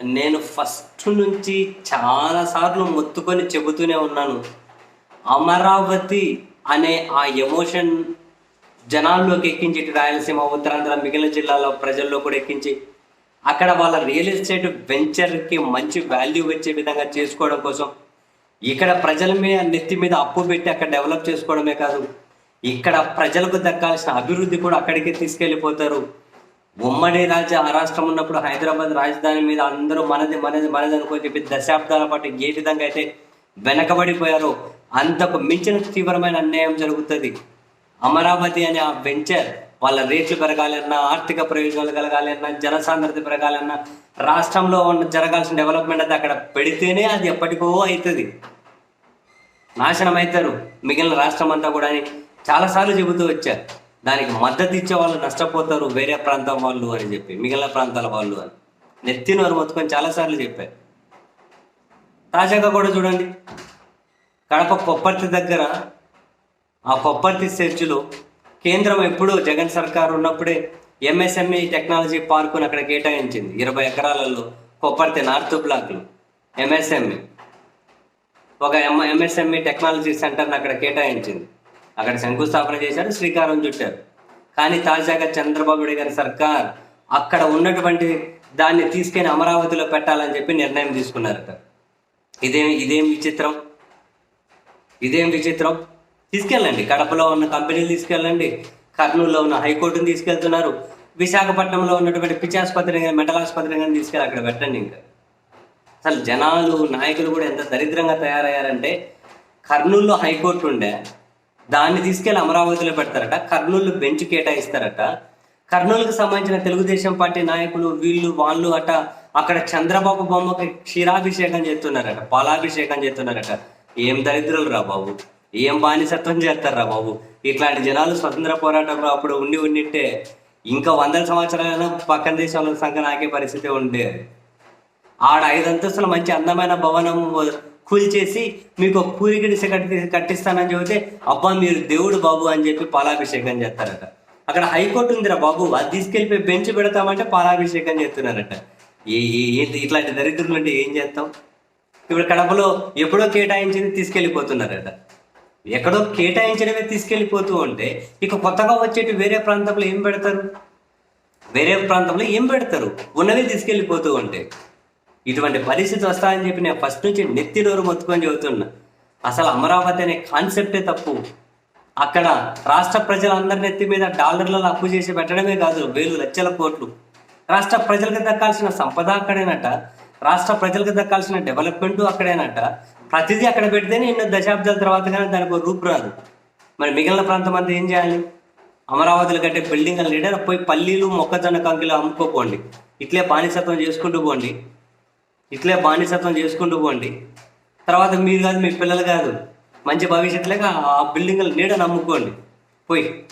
నేను ఫస్ట్ నుంచి చాలాసార్లు మొత్తుకొని చెబుతూనే ఉన్నాను. అమరావతి అనే ఆ ఎమోషన్ జనాల్లోకి ఎక్కించి ఇటు రాయలసీమ ఉత్తరాంధ్ర మిగిలిన జిల్లాలో ప్రజల్లో కూడా ఎక్కించి అక్కడ వాళ్ళ రియల్ ఎస్టేట్ వెంచర్కి మంచి వాల్యూ వచ్చే విధంగా చేసుకోవడం కోసం ఇక్కడ ప్రజల మీద నెత్తి మీద అప్పు పెట్టి అక్కడ డెవలప్ చేసుకోవడమే కాదు ఇక్కడ ప్రజలకు దక్కాల్సిన అభివృద్ధి కూడా అక్కడికి తీసుకెళ్ళిపోతారు. ఉమ్మడి రాజ్య ఆ రాష్ట్రం ఉన్నప్పుడు హైదరాబాద్ రాజధాని మీద అందరూ మనది మనది మనది అనుకొని చెప్పి దశాబ్దాల పాటు ఏ విధంగా అయితే వెనకబడిపోయారో అంతకు మించిన తీవ్రమైన అన్యాయం జరుగుతుంది. అమరావతి అనే ఆ వెంచర్ వాళ్ళ రేట్లు పెరగాలన్నా ఆర్థిక ప్రయోజనాలు కలగాలన్నా జనసాంద్రత పెరగాలన్నా రాష్ట్రంలో ఉన్న జరగాల్సిన డెవలప్మెంట్ అది అక్కడ పెడితేనే అది ఎప్పటికో అవుతుంది నాశనం అవుతారు మిగిలిన రాష్ట్రం అంతా కూడా అని చాలాసార్లు చెబుతూ వచ్చారు. దానికి మద్దతు ఇచ్చే వాళ్ళు నష్టపోతారు వేరే ప్రాంతం వాళ్ళు అని చెప్పి మిగిలిన ప్రాంతాల వాళ్ళు అని. నెత్తి నోరు మొత్తుకొని చాలాసార్లు చెప్పారు. తాజాగా కూడా చూడండి. కడప కొప్పర్తి దగ్గర ఆ కొప్పర్తి చర్చిలో కేంద్రం ఎప్పుడు జగన్ సర్కార్ ఉన్నప్పుడే ఎంఎస్ఎంఈ టెక్నాలజీ పార్కును అక్కడ కేటాయించింది. ఇరవై ఎకరాలలో కొప్పర్తి నార్త్ బ్లాక్లో ఎంఎస్ఎంఈ. ఒక ఎం ఎంఎస్ఎంఈ టెక్నాలజీ సెంటర్ని అక్కడ కేటాయించింది. అక్కడ శంకుస్థాపన చేశారు శ్రీకారం చుట్టారు. కానీ తాజాగా చంద్రబాబు నాయుడు గారి సర్కార్ అక్కడ ఉన్నటువంటి దాన్ని తీసుకెళ్ళి అమరావతిలో పెట్టాలని చెప్పి నిర్ణయం తీసుకున్నారట. ఇదేం ఇదేం విచిత్రం? ఇదేం విచిత్రం? తీసుకెళ్ళండి. కడపలో ఉన్న కంపెనీలు తీసుకెళ్ళండి. కర్నూలులో ఉన్న హైకోర్టును తీసుకెళ్తున్నారు. విశాఖపట్నంలో ఉన్నటువంటి పిచ్చాసుపత్రి కానీ మెంటల్ ఆసుపత్రిని కానీ తీసుకెళ్ళి అక్కడ పెట్టండి ఇంకా. అసలు జనాలు నాయకులు కూడా ఎంత దరిద్రంగా తయారయ్యారంటే కర్నూలులో హైకోర్టు ఉండే దాన్ని తీసుకెళ్ళి అమరావతిలో పెడతారట. కర్నూలు బెంచ్ కేటాయిస్తారట. కర్నూలుకు సంబంధించిన తెలుగుదేశం పార్టీ నాయకులు వీళ్ళు వాళ్ళు అట అక్కడ చంద్రబాబు బొమ్మకి క్షీరాభిషేకం చేస్తున్నారట పాలాభిషేకం చేస్తున్నారట. ఏం దరిద్రులు రా బాబు. ఏం బానిసత్వం చేస్తారా బాబు. ఇట్లాంటి జనాలు స్వతంత్ర పోరాటంలో అప్పుడు ఉండి ఉండింటే ఇంకా వందల సంవత్సరాలైనా పక్కన దేశంలో సంఖ్య నాకే పరిస్థితి ఉండేది ఆడ ఐదు అంతస్తుల మంచి అందమైన భవనం కూల్చేసి మీకు ఒక పూరిగిడి కట్టి కట్టిస్తానని చెబితే అబ్బా మీరు దేవుడు బాబు అని చెప్పి పాలాభిషేకం చేస్తారట. అక్కడ హైకోర్టు ఉందిరా బాబు అది తీసుకెళ్ళిపోయి బెంచ్ పెడతామంటే పాలాభిషేకం చేస్తున్నారట. ఏ ఏ- ఏంటి ఇట్లాంటి దరిద్రులు అంటే ఏం చేస్తాం? ఇప్పుడు కడపలో ఎప్పుడో కేటాయించింది తీసుకెళ్ళిపోతున్నారట. ఎక్కడో కేటాయించడమే తీసుకెళ్ళిపోతూ ఉంటే ఇక కొత్తగా వచ్చేటి వేరే ప్రాంతంలో ఏం పెడతారు? వేరే ప్రాంతంలో ఏం పెడతారు? ఉన్నవి తీసుకెళ్ళిపోతూ ఉంటే. ఇటువంటి పరిస్థితి వస్తాయని చెప్పి నేను ఫస్ట్ నుంచి నెత్తి నోరు మొత్తుకొని చెబుతున్నా. అసలు అమరావతి అనే కాన్సెప్టే తప్పు. అక్కడ రాష్ట్ర ప్రజలందరి నెత్తి మీద డాలర్లలో అప్పు చేసి పెట్టడమే కాదు వేలు లక్షల కోట్లు. రాష్ట్ర ప్రజలకు దక్కాల్సిన సంపద అక్కడేనట. రాష్ట్ర ప్రజలకు దక్కాల్సిన డెవలప్మెంట్ అక్కడేనట. ప్రతిదీ అక్కడ పెడితేనే ఎన్నో దశాబ్దాల తర్వాత కానీ దానికి ఒక రూపు రాదు. మరి మిగిలిన ప్రాంతం అంతా ఏం చేయాలి? అమరావతిలో కట్టే బిల్డింగ్ లీడర్ పోయి పల్లీలు మొక్కజొన్న కంకిలు అమ్ముకోపోండి ఇట్లే బానిసత్వం చేసుకుంటూ పోండి. ఇట్లే బానిసత్వం చేసుకుంటూ పోండి. తర్వాత మీరు కాదు మీ పిల్లలు కాదు. మంచి భవిష్యత్తులేక ఆ బిల్డింగ్లు నీడ నమ్ముకోండి. పోయి.